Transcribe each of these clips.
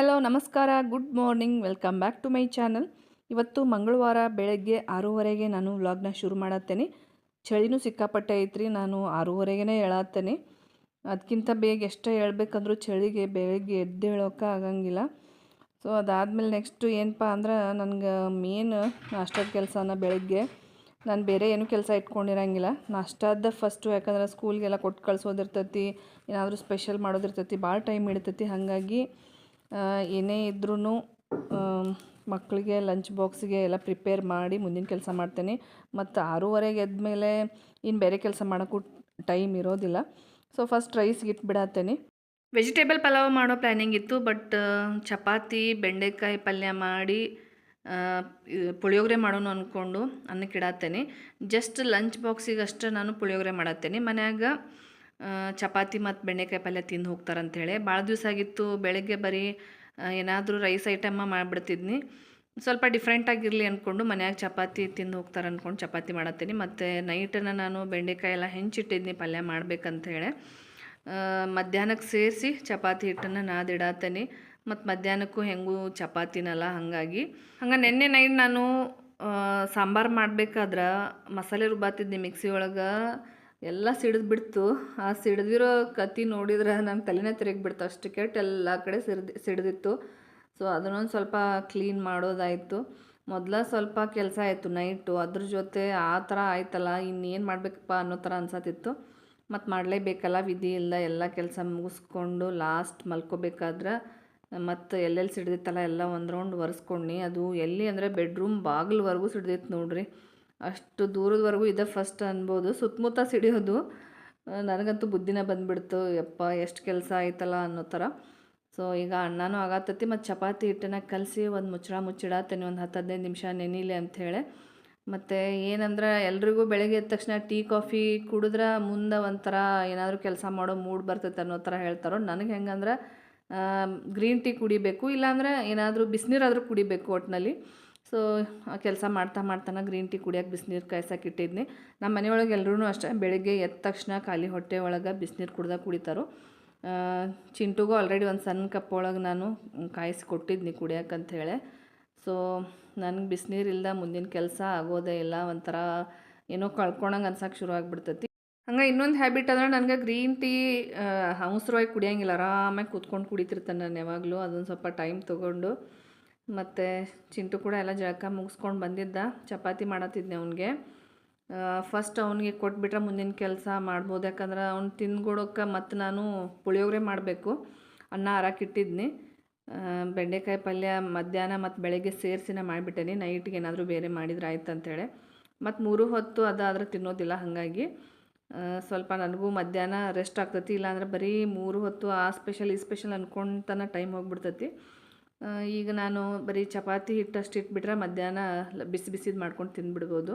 Hello ನಮಸ್ಕಾರ good morning welcome back to my channel ಇವತ್ತು ಮಂಗಳವಾರ ಬೆಳಗ್ಗೆ ಆರೂವರೆಗೆ ನಾನು ವ್ಲಾಗ್ನ ಶುರು ಮಾಡತ್ತೇನೆ. ಚಳಿನೂ ಸಿಕ್ಕಾಪಟ್ಟೆ ಐತ್ರಿ, ನಾನು ಆರೂವರೆಗೆ ಹೇಳತ್ತೇನೆ ಅದಕ್ಕಿಂತ ಬೇಗ ಎಷ್ಟೇ ಹೇಳ್ಬೇಕಂದ್ರೂ ಚಳಿಗೆ ಬೆಳಗ್ಗೆ ಎದ್ದೇಳೋಕೆ ಆಗಂಗಿಲ್ಲ. ಸೊ ಅದಾದಮೇಲೆ ನೆಕ್ಸ್ಟು ಏನಪ್ಪ ಅಂದ್ರೆ ನನಗೆ ಮೇನ್ ನಾಷ್ಟದ ಕೆಲಸನ ಬೆಳಗ್ಗೆ. ನಾನು ಬೇರೆ ಏನು ಕೆಲಸ ಇಟ್ಕೊಂಡಿರಂಗಿಲ್ಲ. ನಾಷ್ಟಾದ ಫಸ್ಟು ಯಾಕಂದ್ರೆ ಸ್ಕೂಲ್ಗೆಲ್ಲ ಕೊಟ್ಟು ಕಳಿಸೋದಿರ್ತತಿ, ಏನಾದರೂ ಸ್ಪೆಷಲ್ ಮಾಡೋದಿರ್ತೈತಿ ಭಾಳ ಟೈಮ್ ಹಿಡಿತೈತಿ. ಹಾಗಾಗಿ ಏನೇ ಇದ್ರೂ ಮಕ್ಕಳಿಗೆ ಲಂಚ್ ಬಾಕ್ಸಿಗೆ ಎಲ್ಲ ಪ್ರಿಪೇರ್ ಮಾಡಿ ಮುಂದಿನ ಕೆಲಸ ಮಾಡ್ತೇನೆ. ಮತ್ತು ಆರೂವರೆಗೆ ಎದ್ಮೇಲೆ ಇನ್ನು ಬೇರೆ ಕೆಲಸ ಮಾಡೋಕ್ಕೂ ಟೈಮ್ ಇರೋದಿಲ್ಲ. ಸೊ ಫಸ್ಟ್ ರೈಸ್ಗೆ ಇಟ್ಬಿಡತ್ತೇನೆ ವೆಜಿಟೇಬಲ್ ಪಲಾವ್ ಮಾಡೋ ಪ್ಲ್ಯಾನಿಂಗ್ ಇತ್ತು ಬಟ್ ಚಪಾತಿ, ಬೆಂಡೆಕಾಯಿ ಪಲ್ಯ ಮಾಡಿ ಪುಳಿಯೋಗರೆ ಮಾಡೋಣ ಅಂದ್ಕೊಂಡು ಅನ್ನಕ್ಕೆ ಇಡತ್ತೇನೆ ಜಸ್ಟ್ ಲಂಚ್ ಬಾಕ್ಸಿಗೆ ಅಷ್ಟೇ ನಾನು ಪುಳಿಯೋಗರೆ ಮಾಡತ್ತೇನೆ. ಮನ್ಯಾಗ ಚಪಾತಿ ಮತ್ತು ಬೆಣ್ಣೆಕಾಯಿ ಪಲ್ಯ ತಿಂದು ಹೋಗ್ತಾರಂತೇಳಿ. ಭಾಳ ದಿವಸ ಆಗಿತ್ತು, ಬೆಳಗ್ಗೆ ಬರೀ ಏನಾದರೂ ರೈಸ್ ಐಟಮ್ಮ ಮಾಡಿಬಿಡ್ತಿದ್ನಿ. ಸ್ವಲ್ಪ ಡಿಫ್ರೆಂಟ್ ಆಗಿರಲಿ ಅಂದ್ಕೊಂಡು ಮನ್ಯಾಗ ಚಪಾತಿ ತಿಂದು ಹೋಗ್ತಾರೆ ಅಂದ್ಕೊಂಡು ಚಪಾತಿ ಮಾಡತ್ತೀನಿ. ಮತ್ತು ನೈಟನ್ನು ನಾನು ಬೆಂಡೆಕಾಯಿ ಎಲ್ಲ ಹೆಂಚಿಟ್ಟಿದ್ನಿ ಪಲ್ಯ ಮಾಡಬೇಕಂಥೇಳಿ ಮಧ್ಯಾಹ್ನಕ್ಕೆ ಸೇರಿಸಿ ಚಪಾತಿ ಹಿಟ್ಟನ್ನು ನಾದಿಡತ್ತೀನಿ ಮತ್ತು ಮಧ್ಯಾಹ್ನಕ್ಕೂ ಹೆಂಗೂ ಚಪಾತಿನಲ್ಲ ಹಾಗಾಗಿ. ಹಂಗೆ ನಿನ್ನೆ ನೈಟ್ ನಾನು ಸಾಂಬಾರು ಮಾಡಬೇಕಾದ್ರೆ ಮಸಾಲೆ ರುಬ್ಬಾತಿದ್ನಿ ಮಿಕ್ಸಿ ಒಳಗೆ ಎಲ್ಲ ಸಿಡಿದು ಬಿಡ್ತು. ಆ ಸಿಡಿದಿರೋ ಕತ್ತಿ ನೋಡಿದ್ರೆ ನನ್ನ ತಲೆನೇ ತಿರುಗಿ ಬಿಡ್ತು. ಅಷ್ಟು ಕೆಟ್ಟ ಎಲ್ಲ ಕಡೆ ಸಿಡ್ದು, ಸಿಡ್ದಿತ್ತು. ಸೊ ಅದನ್ನೊಂದು ಸ್ವಲ್ಪ ಕ್ಲೀನ್ ಮಾಡೋದಾಯಿತು. ಮೊದಲ ಸ್ವಲ್ಪ ಕೆಲಸ ಆಯಿತು ನೈಟು ಅದ್ರ ಜೊತೆ ಆ ಥರ ಆಯ್ತಲ್ಲ, ಇನ್ನೇನು ಮಾಡಬೇಕಪ್ಪ ಅನ್ನೋ ಥರ ಅನ್ಸತ್ತಿತ್ತು. ಮತ್ತು ಮಾಡಲೇಬೇಕಲ್ಲ, ವಿಧಿ ಇಲ್ಲ ಎಲ್ಲ ಕೆಲಸ ಮುಗಿಸ್ಕೊಂಡು ಲಾಸ್ಟ್ ಮಲ್ಕೋಬೇಕಾದ್ರೆ ಮತ್ತು ಎಲ್ಲೆಲ್ಲಿ ಸಿಡ್ದಿತ್ತಲ್ಲ, ಎಲ್ಲ ಒಂದು ರೌಂಡ್ ಒರೆಸ್ಕೊಂಡು ಅದು ಎಲ್ಲಿ ಅಂದರೆ ಬೆಡ್ರೂಮ್ ಬಾಗಿಲ್ವರೆಗೂ ಸಿಡ್ದಿತ್ತು ನೋಡ್ರಿ. ಅಷ್ಟು ದೂರದವರೆಗೂ ಇದೆ ಫಸ್ಟ್ ಅನ್ಬೋದು. ಸುತ್ತಮುತ್ತ ಸಿಡಿಯೋದು ನನಗಂತೂ ಬುದ್ಧಿನೇ ಬಂದುಬಿಡ್ತು. ಯಪ್ಪ, ಎಷ್ಟು ಕೆಲಸ ಆಯ್ತಲ್ಲ ಅನ್ನೋ ಥರ. ಸೊ ಈಗ ಅಣ್ಣನೂ ಆಗತ್ತತಿ ಮತ್ತು ಚಪಾತಿ ಹಿಟ್ಟನ್ನ ಕಲಸಿ ಒಂದು ಮುಚ್ಚಳ ಮುಚ್ಚಿಡತ್ತೇನೆ ಒಂದು ಹತ್ತು ಹದಿನೈದು ನಿಮಿಷ ನೆನೀಲಿ ಅಂಥೇಳಿ ಮತ್ತು ಏನಂದ್ರೆ, ಎಲ್ರಿಗೂ ಬೆಳಗ್ಗೆ ಎದ್ದ ತಕ್ಷಣ ಟೀ, ಕಾಫಿ ಕುಡಿದ್ರೆ ಮುಂದೆ ಒಂಥರ ಏನಾದರೂ ಕೆಲಸ ಮಾಡೋ ಮೂಡ್ ಬರ್ತೈತೆ ಅನ್ನೋ ಥರ ಹೇಳ್ತಾರೋ, ನನಗೆ ಹೆಂಗಂದ್ರೆ ಗ್ರೀನ್ ಟೀ ಕುಡಿಬೇಕು, ಇಲ್ಲಾಂದ್ರೆ ಏನಾದರೂ ಬಿಸಿನೀರಾದರೂ ಕುಡಿಬೇಕು ಒಟ್ಟಿನಲ್ಲಿ ಸೊ ಕೆಲಸ ಮಾಡ್ತಾ ಮಾಡ್ತಾನೆ ಗ್ರೀನ್ ಟೀ ಕುಡಿಯೋಕೆ ಬಿಸಿನೀರು ಕಾಯ್ಸಕ್ಕೆ ಇಟ್ಟಿದ್ನಿ. ನಮ್ಮ ಮನೆಯೊಳಗೆ ಎಲ್ಲರೂ ಅಷ್ಟೇ, ಬೆಳಗ್ಗೆ ಎದ್ದ ತಕ್ಷಣ ಖಾಲಿ ಹೊಟ್ಟೆ ಒಳಗೆ ಬಿಸಿನೀರು ಕುಡ್ದಾಗ ಕುಡಿತಾರೋ. ಚಿಂಟುಗೂ ಆಲ್ರೆಡಿ ಒಂದು ಸಣ್ಣ ಕಪ್ ಒಳಗೆ ನಾನು ಕಾಯಿಸಿ ಕೊಟ್ಟಿದ್ನಿ ಕುಡಿಯೋಕಂತ ಹೇಳಿ. ಸೊ, ನನಗೆ ಬಿಸಿನೀರಿಲ್ದ ಮುಂದಿನ ಕೆಲಸ ಆಗೋದೇ ಇಲ್ಲ, ಒಂಥರ ಏನೋ ಕಳ್ಕೊಳಂಗೆ ಅನ್ಸೋಕೆ ಶುರು ಆಗಿಬಿಡ್ತೈತಿ. ಹಂಗೆ ಇನ್ನೊಂದು ಹ್ಯಾಬಿಟ್ ಅಂದ್ರೆ ನನಗೆ ಗ್ರೀನ್ ಟೀ ಅವಸರವಾಗಿ ಕುಡಿಯೋಂಗಿಲ್ಲ, ಆರಾಮಾಗಿ ಕೂತ್ಕೊಂಡು ಕುಡಿತಿರ್ತಾನೆ ನಾನು ಯಾವಾಗಲೂ, ಅದೊಂದು ಸ್ವಲ್ಪ ಟೈಮ್ ತೊಗೊಂಡು. ಮತ್ತು ಚಿಂಟು ಕೂಡ ಎಲ್ಲ ಜಳಕ ಮುಗಿಸ್ಕೊಂಡು ಬಂದಿದ್ದ. ಚಪಾತಿ ಮಾಡತ್ತಿದ್ದೆ ಅವನಿಗೆ. ಫಸ್ಟ್ ಅವನಿಗೆ ಕೊಟ್ಬಿಟ್ರೆ ಮುಂದಿನ ಕೆಲಸ ಮಾಡ್ಬೋದು. ಯಾಕಂದ್ರೆ ಅವ್ನು ತಿಂದ್ಕೊಡೋಕೆ ಮತ್ತು ನಾನು ಪುಳಿಯೋಗರೆ ಮಾಡಬೇಕು. ಅನ್ನ ಹಾರಾಕಿಟ್ಟಿದ್ನಿ ಬೆಂಡೆಕಾಯಿ ಪಲ್ಯ ಮಧ್ಯಾಹ್ನ ಮತ್ತು ಬೆಳಗ್ಗೆ ಸೇರಿಸಿನ ಮಾಡಿಬಿಟ್ಟೇನಿ. ನೈಟ್ಗೆ ಏನಾದರೂ ಬೇರೆ ಮಾಡಿದ್ರೆ ಆಯ್ತು ಅಂತೇಳಿ. ಮತ್ತು ಮೂರು ಹೊತ್ತು ಅದಾದ್ರೆ ತಿನ್ನೋದಿಲ್ಲ ಹಾಗಾಗಿ. ಸ್ವಲ್ಪ ನನಗೂ ಮಧ್ಯಾಹ್ನ ರೆಸ್ಟ್ ಆಗ್ತತಿ. ಇಲ್ಲಾಂದ್ರೆ ಬರೀ ಮೂರು ಹೊತ್ತು ಆ ಸ್ಪೆಷಲ್ ಈ ಸ್ಪೆಷಲ್ ಅನ್ಕೊಂತನ ಟೈಮ್ ಹೋಗ್ಬಿಡ್ತೈತಿ. ಈಗ ನಾನು ಬರೀ ಚಪಾತಿ ಹಿಟ್ಟಷ್ಟು ಇಟ್ಬಿಟ್ರೆ ಮಧ್ಯಾಹ್ನ ಬಿಸಿ ಬಿಸಿದು ಮಾಡ್ಕೊಂಡು ತಿಂದ್ಬಿಡ್ಬೋದು.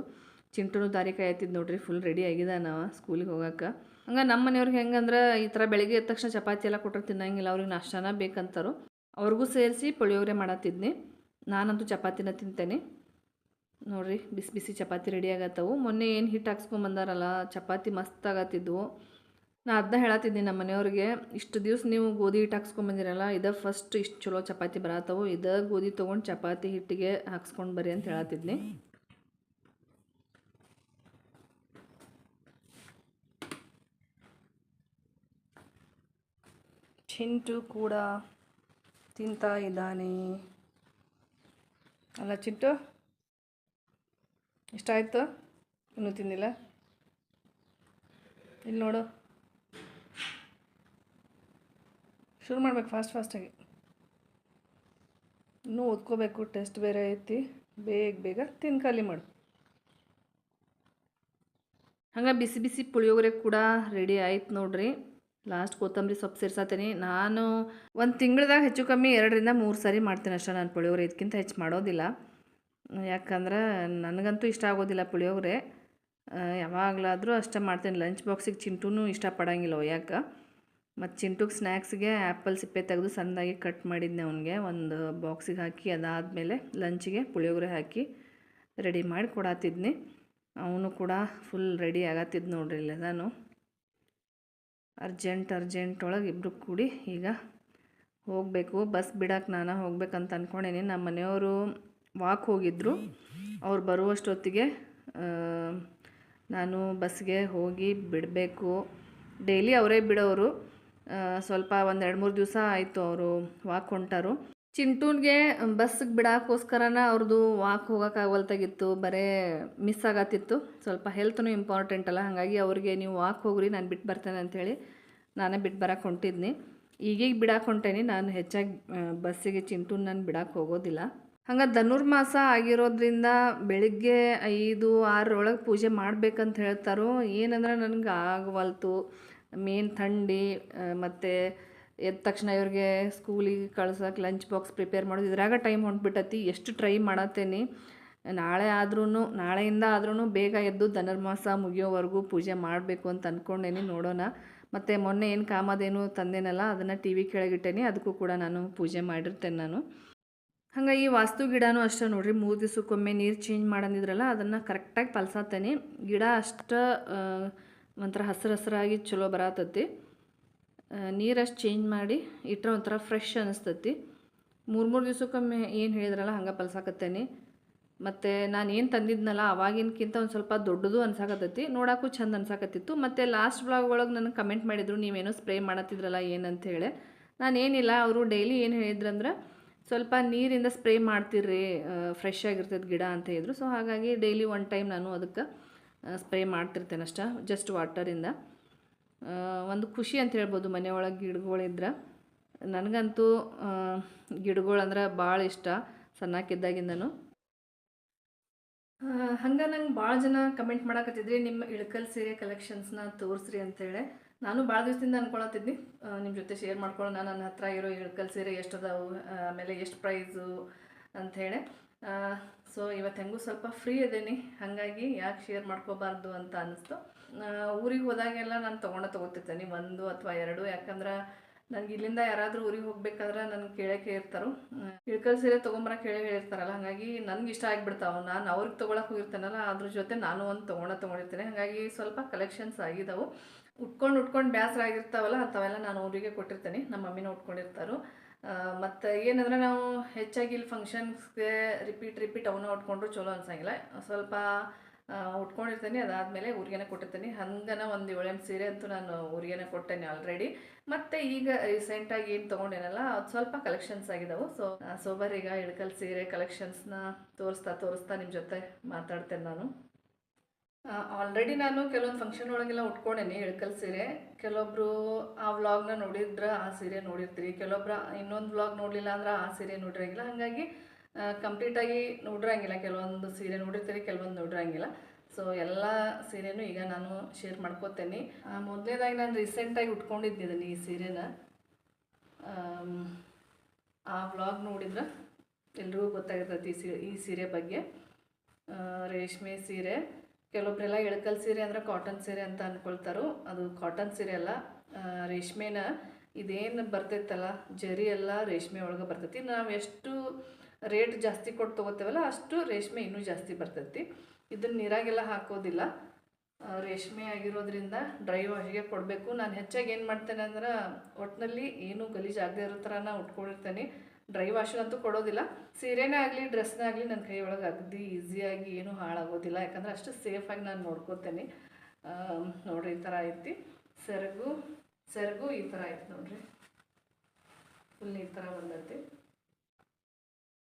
ಚಿಂಟುನು ದಾರಿ ಕಾಯತ್ತಿದ್ದು ನೋಡ್ರಿ ಫುಲ್ ರೆಡಿ ಆಗಿದೆ ನಾವು ಸ್ಕೂಲಿಗೆ ಹೋಗೋಕೆ. ಹಂಗೆ ನಮ್ಮ ಮನೆಯವ್ರಿಗೆ ಹೆಂಗಂದ್ರೆ ಈ ಥರ ಬೆಳಗ್ಗೆ ಎದ್ದ ತಕ್ಷಣ ಚಪಾತಿ ಎಲ್ಲ ಕೊಟ್ಟರೆ ತಿನ್ನಂಗಿಲ್ಲ, ಅವ್ರಿಗೆ ನಾಷ್ಟಾನ ಬೇಕಂತಾರು. ಅವ್ರಿಗೂ ಸೇರಿಸಿ ಪುಳಿಯೋಗರೆ ಮಾಡತ್ತಿದ್ನಿ. ನಾನಂತೂ ಚಪಾತಿನ ತಿಂತೇನೆ. ನೋಡಿರಿ, ಬಿಸಿ ಬಿಸಿ ಚಪಾತಿ ರೆಡಿ ಆಗತ್ತವು. ಮೊನ್ನೆ ಏನು ಹಿಟ್ಟು ಹಾಕ್ಸ್ಕೊಂಬಂದಾರಲ್ಲ, ಚಪಾತಿ ಮಸ್ತ್ ಆಗತ್ತಿದ್ವು. ನಾ ಅದನ್ನ ಹೇಳತ್ತಿದ್ನಿ ನಮ್ಮ ಮನೆಯವ್ರಿಗೆ, ಇಷ್ಟು ದಿವಸ ನೀವು ಗೋಧಿ ಹಿಟ್ಟು ಹಾಕ್ಸ್ಕೊಂಬಂದಿರಲ್ಲ ಇದ ಫಸ್ಟ್ ಇಷ್ಟು ಚಲೋ ಚಪಾತಿ ಬರತ್ತವು ಇದ ಗೋಧಿ ತೊಗೊಂಡು ಚಪಾತಿ ಹಿಟ್ಟಿಗೆ ಹಾಕ್ಸ್ಕೊಂಡು ಬರ್ರಿ ಅಂತ ಹೇಳತ್ತಿದ್ನಿ ಚಿಂಟು ಕೂಡ ತಿಂತಾ ಇದ್ದಾನೆ. ಅಲ್ಲ ಚಿಂಟು ಇಷ್ಟ ಆಯಿತು? ಇನ್ನೂ ತಿಂದಿಲ್ಲ? ಇಲ್ಲಿ ನೋಡು. ಶುರು ಮಾಡ್ಬೇಕು ಫಾಸ್ಟ್ ಫಾಸ್ಟಾಗಿ ಇನ್ನೂ ಓದ್ಕೋಬೇಕು ಟೆಸ್ಟ್ ಬೇರೆ ಐತಿ. ಬೇಗ ಬೇಗ ತಿನ್ ಖಾಲಿ ಮಾಡು. ಹಂಗೆ ಬಿಸಿ ಬಿಸಿ ಪುಳಿಯೋಗರೆ ಕೂಡ ರೆಡಿ ಆಯ್ತು ನೋಡ್ರಿ. ಲಾಸ್ಟ್ ಕೊತ್ತಂಬರಿ ಸೊಪ್ಪು ಸೇರ್ಸತ್ತೀನಿ ನಾನು ಒಂದು ತಿಂಗಳದಾಗ ಹೆಚ್ಚು ಕಮ್ಮಿ ಎರಡರಿಂದ ಮೂರು ಸಾರಿ ಮಾಡ್ತೀನಿ ಅಷ್ಟೇ ನಾನು ಪುಳಿಯೋಗರೆ. ಇದಕ್ಕಿಂತ ಹೆಚ್ಚು ಮಾಡೋದಿಲ್ಲ. ಯಾಕಂದ್ರೆ ನನಗಂತೂ ಇಷ್ಟ ಆಗೋದಿಲ್ಲ ಪುಳಿಯೋಗರೆ. ಯಾವಾಗಲಾದರೂ ಅಷ್ಟೇ ಮಾಡ್ತೀನಿ. ಲಂಚ್ ಬಾಕ್ಸಿಗೆ ಚಿಂಟೂ ಇಷ್ಟಪಡೋಂಗಿಲ್ಲ ಒಯ್ಯಾಕೆ. ಮತ್ತು ಚಿಂಟುಗೆ ಸ್ನ್ಯಾಕ್ಸ್ಗೆ ಆ್ಯಪಲ್ ಸಿಪ್ಪೆ ತೆಗೆದು ಸಣ್ಣದಾಗಿ ಕಟ್ ಮಾಡಿದ್ದೆ ಅವನಿಗೆ. ಒಂದು ಬಾಕ್ಸಿಗೆ ಹಾಕಿ ಅದಾದಮೇಲೆ ಲಂಚಿಗೆ ಪುಳಿಯೋಗರೆ ಹಾಕಿ ರೆಡಿ ಮಾಡಿ ಕೊಡತ್ತಿದ್ನಿ ಅವನು ಕೂಡ ಫುಲ್ ರೆಡಿ ಆಗತ್ತಿದ್ದು ನೋಡ್ರಿ ಇಲ್ಲ ನಾನು. ಅರ್ಜೆಂಟ್ ಅರ್ಜೆಂಟ್ ಒಳಗೆ ಇಬ್ಬರು ಕೂಡಿ ಈಗ ಹೋಗಬೇಕು. ಬಸ್ ಬಿಡಕ್ಕೆ ನಾನು ಹೋಗ್ಬೇಕಂತ ಅಂದ್ಕೊಂಡೇನಿ ನಮ್ಮ ಮನೆಯವರು ವಾಕ್ ಹೋಗಿದ್ದರು ಅವ್ರು ಬರುವಷ್ಟೊತ್ತಿಗೆ ನಾನು ಬಸ್ಗೆ ಹೋಗಿ ಬಿಡಬೇಕು. ಡೈಲಿ ಅವರೇ ಬಿಡೋರು. ಸ್ವಲ್ಪ ಒಂದು ಎರಡು ಮೂರು ದಿವಸ ಆಯಿತು ಅವರು ವಾಕ್ ಹೊಂಟಾರು. ಚಿಂಟೂನ್ಗೆ ಬಸ್ಗೆ ಬಿಡೋಕ್ಕೋಸ್ಕರನ ಅವ್ರದ್ದು ವಾಕ್ ಹೋಗೋಕ್ಕಾಗಲ್ತಾಗಿತ್ತು ಬರೇ ಮಿಸ್ ಆಗತ್ತಿತ್ತು. ಸ್ವಲ್ಪ ಹೆಲ್ತ್ನು ಇಂಪಾರ್ಟೆಂಟ್ ಅಲ್ಲ, ಹಾಗಾಗಿ ಅವ್ರಿಗೆ ನೀವು ವಾಕ್ ಹೋಗ್ರಿ, ನಾನು ಬಿಟ್ಟು ಬರ್ತೇನೆ ಅಂಥೇಳಿ ನಾನೇ ಬಿಟ್ಟು ಬರಕ್ಕೆ ಹೊಂಟಿದ್ನಿ. ಈಗೀಗ ಬಿಡಕ್ಕೆ ಹೊಂಟೇನಿ, ನಾನು ಹೆಚ್ಚಾಗಿ ಬಸ್ಸಿಗೆ ಚಿಂಟೂನ್ ನಾನು ಬಿಡಕ್ಕೆ ಹೋಗೋದಿಲ್ಲ. ಹಂಗೆ ಧನುರ್ಮಾಸ ಆಗಿರೋದ್ರಿಂದ ಬೆಳಿಗ್ಗೆ ಐದು ಆರರೊಳಗೆ ಪೂಜೆ ಮಾಡ್ಬೇಕಂತ ಹೇಳ್ತಾರೋ, ಏನಂದ್ರೆ ನನಗೆ ಆಗವಲ್ತು. ಮೇನ್ ಥಂಡಿ ಮತ್ತು ಎದ್ದ ತಕ್ಷಣ ಇವ್ರಿಗೆ ಸ್ಕೂಲಿಗೆ ಕಳ್ಸೋಕೆ ಲಂಚ್ ಬಾಕ್ಸ್ ಪ್ರಿಪೇರ್ ಮಾಡೋದು ಇದ್ರಾಗ ಟೈಮ್ ಹೊಂಟ್ಬಿಟ್ಟತಿ. ಎಷ್ಟು ಟ್ರೈ ಮಾಡತ್ತೇನಿ. ನಾಳೆ ಆದ್ರೂ ನಾಳೆಯಿಂದ ಆದ್ರೂ ಬೇಗ ಎದ್ದು ಧನುರ್ಮಾಸ ಮುಗಿಯೋವರೆಗೂ ಪೂಜೆ ಮಾಡಬೇಕು ಅಂತ ಅಂದ್ಕೊಂಡೇನಿ ನೋಡೋಣ. ಮತ್ತು ಮೊನ್ನೆ ಏನು ಕಾಮದೇನು ತಂದೇನಲ್ಲ, ಅದನ್ನು ಟಿ ವಿ ಕೆಳಗಿಟ್ಟೇನಿ ಅದಕ್ಕೂ ಕೂಡ ನಾನು ಪೂಜೆ ಮಾಡಿರ್ತೇನೆ ನಾನು. ಹಂಗೆ ಈ ವಾಸ್ತು ಗಿಡನೂ ಅಷ್ಟೇ ನೋಡ್ರಿ, ಮೂರು ದಿವಸಕ್ಕೊಮ್ಮೆ ನೀರು ಚೇಂಜ್ ಮಾಡಂದಿದ್ರಲ್ಲ, ಅದನ್ನು ಕರೆಕ್ಟಾಗಿ ಪಲ್ಸಾತೇನೆ. ಗಿಡ ಅಷ್ಟು ಒಂಥರ ಹಸಿರು ಹಸಿರಾಗಿ ಚಲೋ ಬರತತಿ. ನೀರಷ್ಟು ಚೇಂಜ್ ಮಾಡಿ ಇಟ್ಟರೆ ಒಂಥರ ಫ್ರೆಶ್ ಅನಿಸ್ತತಿ. ಮೂರು ಮೂರು ದಿವಸಕ್ಕೊಮ್ಮೆ ಏನು ಹೇಳಿದ್ರಲ್ಲ, ಹಂಗೆ ಪಲ್ಸಾಕತ್ತೇನೆ. ಮತ್ತು ನಾನು ಏನು ತಂದಿದ್ನಲ್ಲ ಅವಾಗಿನಕ್ಕಿಂತ ಒಂದು ಸ್ವಲ್ಪ ದೊಡ್ಡದು ಅನ್ಸಾಕತ್ತೈತಿ. ನೋಡೋಕ್ಕೂ ಚಂದ ಅನ್ಸಾಕತ್ತಿತ್ತು. ಮತ್ತು ಲಾಸ್ಟ್ ಬ್ಲಾಗ್ ಒಳಗೆ ನನಗೆ ಕಮೆಂಟ್ ಮಾಡಿದ್ರು, ನೀವೇನೋ ಸ್ಪ್ರೇ ಮಾಡತ್ತಿದ್ರಲ್ಲ ಏನಂತ ಹೇಳಿ ನಾನು ಏನಿಲ್ಲ, ಅವರು ಡೈಲಿ ಏನು ಹೇಳಿದ್ರಂದ್ರೆ, ಸ್ವಲ್ಪ ನೀರಿಂದ ಸ್ಪ್ರೇ ಮಾಡ್ತಿರ್ರಿ ಫ್ರೆಶ್ ಆಗಿರ್ತೈತೆ ಗಿಡ ಅಂತ ಹೇಳಿದ್ರು. ಸೊ ಹಾಗಾಗಿ ಡೈಲಿ ಒನ್ ಟೈಮ್ ನಾನು ಅದಕ್ಕೆ ಸ್ಪ್ರೇ ಮಾಡ್ತಿರ್ತೇನೆ ಅಷ್ಟ ಜಸ್ಟ್ ವಾಟರಿಂದ ಒಂದು ಖುಷಿ ಅಂತ ಹೇಳ್ಬೋದು ಮನೆಯೊಳಗೆ ಗಿಡಗಳಿದ್ರೆ ನನಗಂತೂ ಗಿಡಗಳಂದ್ರೆ ಭಾಳ ಇಷ್ಟ ಸಣ್ಣಕ್ಕಿದ್ದಾಗಿಂದನೂ ಹಂಗೆ ನಂಗೆ ಭಾಳ ಜನ ಕಮೆಂಟ್ ಮಾಡಕತ್ತಿದ್ರಿ, ನಿಮ್ಮ ಇಳಕಲ್ ಸೀರೆ ಕಲೆಕ್ಷನ್ಸ್ನ ತೋರಿಸ್ರಿ ಅಂತೇಳಿ ನಾನು ಭಾಳ ದಿವಸದಿಂದ ಅನ್ಕೊಳತ್ತಿದ್ನಿ. ನಿಮ್ಮ ಜೊತೆ ಶೇರ್ ಮಾಡ್ಕೊಳ್ಳೋಣ, ನನ್ನ ಹತ್ರ ಇರೋ ಇಳಕಲ್ ಸೀರೆ ಎಷ್ಟು ಅದಾವು, ಆಮೇಲೆ ಎಷ್ಟು ಪ್ರೈಸು ಅಂಥೇಳಿ ಸೊ ಇವತ್ತು ಹೆಂಗೂ ಸ್ವಲ್ಪ ಫ್ರೀ ಇದ್ದೀನಿ. ಹಾಗಾಗಿ ಯಾಕೆ ಶೇರ್ ಮಾಡ್ಕೋಬಾರ್ದು ಅಂತ ಅನ್ನಿಸ್ತು. ಊರಿಗೆ ಹೋದಾಗೆಲ್ಲ ನಾನು ತೊಗೊಂಡು ತೊಗೊತಿರ್ತೀನಿ. ಒಂದು ಅಥವಾ ಎರಡು. ಯಾಕಂದ್ರೆ ನನಗೆ ಇಲ್ಲಿಂದ ಯಾರಾದರೂ ಊರಿಗೆ ಹೋಗ್ಬೇಕಾದ್ರೆ ನನಗೆ ಕೇಳೋಕೆ ಇರ್ತಾರೋ. ಇಳ್ಕಲ್ ಸೀರೆ ತೊಗೊಂಬರ ಕೇಳಿ ಹೇಳಿರ್ತಾರಲ್ಲ ಹಾಗಾಗಿ ನನಗೆ ಇಷ್ಟ ಆಗಿಬಿಡ್ತಾವೆ. ನಾನು ಅವ್ರಿಗೆ ತೊಗೊಳಕ್ಕೆ ಹೋಗಿರ್ತಾನಲ್ಲ, ಅದ್ರ ಜೊತೆ ನಾನು ಒಂದು ತೊಗೊಂಡ ತೊಗೊಂಡಿರ್ತೇನೆ. ಹಾಗಾಗಿ ಸ್ವಲ್ಪ ಕಲೆಕ್ಷನ್ಸ್ ಆಗಿದ್ದಾವೆ ಉಟ್ಕೊಂಡು ಉಟ್ಕೊಂಡು ಬೇಸರ ಆಗಿರ್ತಾವಲ್ಲ ಅಂಥವೆಲ್ಲ ನಾನು ಊರಿಗೆ ಕೊಟ್ಟಿರ್ತೇನೆ. ನಮ್ಮ ಮಮ್ಮಿನ ಉಟ್ಕೊಂಡಿರ್ತಾರೋ. ಮತ್ತು ಏನಂದ್ರೆ ನಾವು ಹೆಚ್ಚಾಗಿ ಇಲ್ಲಿ ಫಂಕ್ಷನ್ಸ್ಗೆ ರಿಪೀಟ್ ರಿಪೀಟ್ ಅವನ್ನ ಉಟ್ಕೊಂಡ್ರು ಚಲೋ ಅನ್ಸಂಗಿಲ್ಲ. ಸ್ವಲ್ಪ ಉಟ್ಕೊಂಡಿರ್ತೀನಿ, ಅದಾದಮೇಲೆ ಊರಿಗೆನ ಕೊಟ್ಟಿರ್ತೀನಿ. ಹಂಗನ ಒಂದು ಏಳೆಂಟು ಸೀರೆ ಅಂತೂ ನಾನು ಊರಿಗೆನ ಕೊಟ್ಟೇನೆ ಆಲ್ರೆಡಿ ಮತ್ತು ಈಗ ರೀಸೆಂಟಾಗಿ ಏನು ತೊಗೊಂಡೇನಲ್ಲ, ಅದು ಸ್ವಲ್ಪ ಕಲೆಕ್ಷನ್ಸ್ ಆಗಿದ್ದಾವೆ ಸೊ ಸೋಬರ್ ಈಗ ಇಳಕಲ್ ಸೀರೆ ಕಲೆಕ್ಷನ್ಸ್ನ ತೋರಿಸ್ತಾ ತೋರಿಸ್ತಾ ನಿಮ್ಮ ಜೊತೆ ಮಾತಾಡ್ತೇನೆ ನಾನು. ಆಲ್ರೆಡಿ ನಾನು ಕೆಲವೊಂದು ಫಂಕ್ಷನ್ ಒಳಗೆಲ್ಲ ಉಟ್ಕೊಂಡೇನಿ, ಎಳ್ಕಲ್ ಸೀರೆ. ಕೆಲವೊಬ್ರು ಆ ವ್ಲಾಗ್ನ ನೋಡಿದ್ರೆ ಆ ಸೀರೆ ನೋಡಿರ್ತೀರಿ. ಕೆಲವೊಬ್ರು ಇನ್ನೊಂದು ವ್ಲಾಗ್ ನೋಡಲಿಲ್ಲ ಅಂದ್ರೆ ಆ ಸೀರೆ ನೋಡಿರಂಗಿಲ್ಲ. ಹಾಗಾಗಿ ಕಂಪ್ಲೀಟಾಗಿ ನೋಡಿರಂಗಿಲ್ಲ. ಕೆಲವೊಂದು ಸೀರೆ ನೋಡಿರ್ತೀರಿ, ಕೆಲವೊಂದು ನೋಡಿರಂಗಿಲ್ಲ. ಸೊ ಎಲ್ಲ ಸೀರೆನೂ ಈಗ ನಾನು ಶೇರ್ ಮಾಡ್ಕೋತೇನೆ. ಮೊದಲನೇದಾಗಿ ನಾನು ರೀಸೆಂಟಾಗಿ ಉಟ್ಕೊಂಡಿದ್ದೀನಿ ಈ ಸೀರೆನ. ಆ ವ್ಲಾಗ್ ನೋಡಿದ್ರೆ ಎಲ್ರಿಗೂ ಗೊತ್ತಾಗಿರ್ತೈತಿ ಈ ಸೀರೆ ಈ ಸೀರೆ ಬಗ್ಗೆ. ರೇಷ್ಮೆ ಸೀರೆ. ಕೆಲವೊಬ್ರೆಲ್ಲ ಎಳ್ಕಲ್ ಸೀರೆ ಅಂದ್ರೆ ಕಾಟನ್ ಸೀರೆ ಅಂತ ಅಂದ್ಕೊಳ್ತಾರೋ ಅದು ಕಾಟನ್ ಸೀರೆ ಅಲ್ಲ ರೇಷ್ಮೆನ ಇದೇನು ಬರ್ತೈತಲ್ಲ, ಜರಿ ಎಲ್ಲ ರೇಷ್ಮೆ ಒಳಗೆ ಬರ್ತೈತಿ. ನಾವು ಎಷ್ಟು ರೇಟ್ ಜಾಸ್ತಿ ಕೊಟ್ಟು ತೊಗೋತೇವಲ್ಲ, ಅಷ್ಟು ರೇಷ್ಮೆ ಇನ್ನೂ ಜಾಸ್ತಿ ಬರ್ತೈತಿ. ಇದನ್ನ ನೀರಾಗೆಲ್ಲ ಹಾಕೋದಿಲ್ಲ. ರೇಷ್ಮೆ ಆಗಿರೋದ್ರಿಂದ ಡ್ರೈ ವಾಶ್ಗೆ ಕೊಡಬೇಕು. ನಾನು ಹೆಚ್ಚಾಗಿ ಏನು ಮಾಡ್ತೇನೆ ಅಂದ್ರೆ ಒಟ್ಟಿನಲ್ಲಿ ಏನೂ ಗಲೀಜಾಗದೇ ಇರೋ ಥರ ನಾ ಉಟ್ಕೊಂಡಿರ್ತೇನೆ. ಡ್ರೈ ವಾಶ್ಗಂತೂ ಕೊಡೋದಿಲ್ಲ. ಸೀರೆನೇ ಆಗಲಿ, ಡ್ರೆಸ್ನೇ ಆಗಲಿ ನನ್ನ ಕೈ ಒಳಗೆ ಅಗದಿ ಈಸಿಯಾಗಿ ಏನೂ ಹಾಳಾಗೋದಿಲ್ಲ. ಯಾಕಂದ್ರೆ ಅಷ್ಟು ಸೇಫಾಗಿ ನಾನು ನೋಡ್ಕೋತೇನೆ. ನೋಡಿರಿ, ಈ ಥರ ಐತಿ. ಸೆರಗು ಸೆರಗು ಈ ಥರ ಐತಿ ನೋಡ್ರಿ. ಫುಲ್ ಈ ಥರ ಬಂದೈತಿ.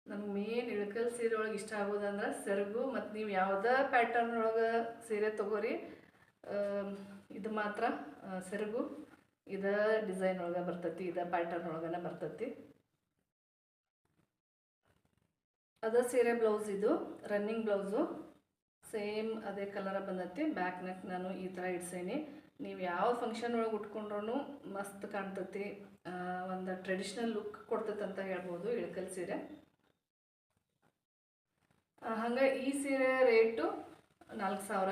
ನಮ್ಗೆ ಮೇನ್ ಇಳಕಲ್ ಸೀರೆ ಒಳಗೆ ಇಷ್ಟ ಆಗೋದಂದ್ರೆ ಸೆರಗು ಮತ್ತು ನೀವು ಯಾವುದೇ ಪ್ಯಾಟರ್ನ್ ಒಳಗೆ ಸೀರೆ ತೊಗೋರಿ ಇದು ಮಾತ್ರ ಸೆರಗು. ಇದ ಡಿಸೈನ್ ಒಳಗೆ ಬರ್ತೈತಿ, ಇದ ಪ್ಯಾಟರ್ನ್ ಒಳಗನೆ ಬರ್ತೈತಿ. ಅದ ಸೀರೆ ಬ್ಲೌಸ್ ಇದು ರನ್ನಿಂಗ್ ಬ್ಲೌಸು ಸೇಮ್ ಅದೇ ಕಲರ ಬಂದತ್ತೆ ಬ್ಯಾಕ್ ನೆಕ್ ನಾನು ಈ ಥರ ಇಡ್ಸೇನಿ. ನೀವು ಯಾವ ಫಂಕ್ಷನ್ ಒಳಗೆ ಉಟ್ಕೊಂಡ್ರೂ ಮಸ್ತ್ ಕಾಣ್ತತಿ. ಒಂದು ಟ್ರೆಡಿಷ್ನಲ್ ಲುಕ್ ಕೊಡ್ತೈತೆ ಅಂತ ಹೇಳ್ಬೋದು ಇಳಕಲ್ ಸೀರೆ. ಹಂಗೆ ಈ ಸೀರೆ ರೇಟು ನಾಲ್ಕು ಸಾವಿರ.